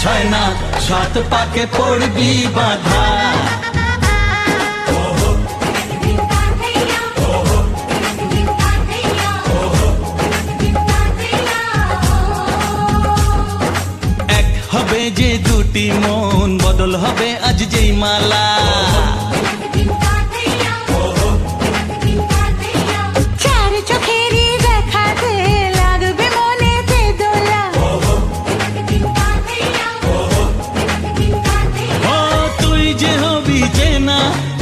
ছয় না সাত পাকে পড়বি বাধা। যে দুটি মন বদল হবে আজ যেই মালা।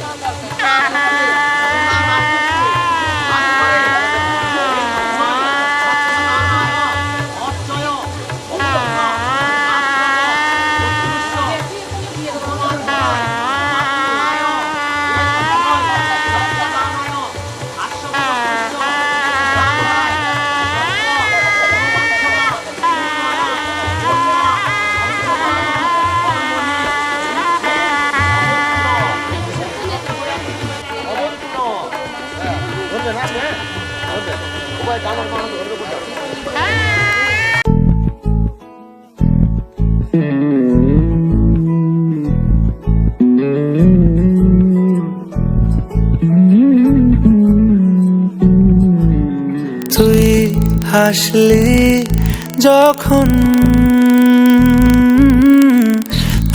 না তুই হাসলি যখন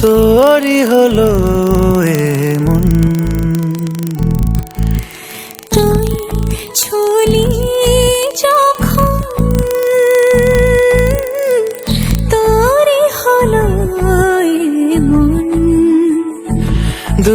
তোরই হলো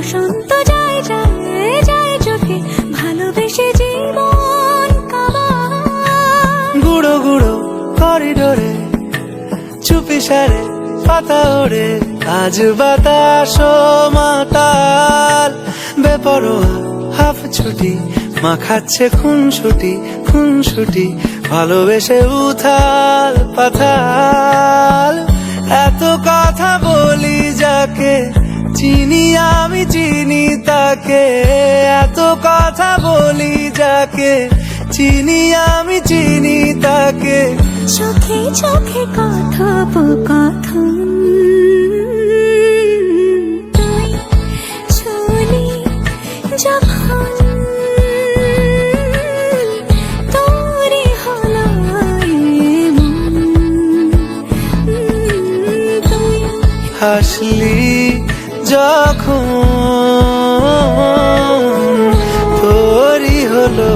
বসন্ত যায় যায় যায় চোখে, ভালোবেসে জীবন গুড়ো গুড়ো করিডোরে, চুপি সারে পাতা ওড়ে। আজ বাতাস মাতাল, বেপরোয়া হাফ ছুটি মাখাচ্ছে খুন ছুটি খুন ছুটি ভালোবেসে উথাল পাথাল। এত কথা বলি যাকে চিনি আমি চিনি তাকে। এত কথা বলি যাকে। চিনি আমি চিনি তাকে। চোখে চোখে কথোপকথন হাসলি যখন তোরই হলো।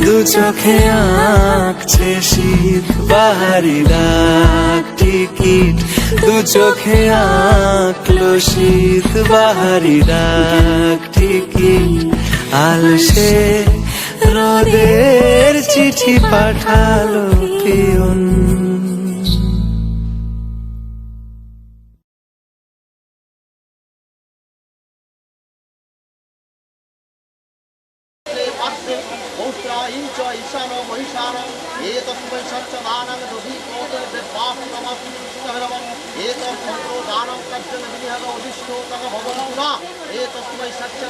দু চোখে আঁকছে শীত, বাহারি ডাক টিকিট দু চোখে আঁকলো শীত, বাহারি ডাক টিকিট আলসে রোদের চিঠি পাঠালো পিয়ন আস্তে পৌত্রা ইঞ্চ ঈশান মহিষান এ তস্মৈ সচ্চদানং দধীপোত দেবাস্তমস্তভরম এ তন্ত্র দানং কর্জন বিনিহগ অধিষ্ঠোতক ভবন পুরা এ তস্মৈ সচ্চ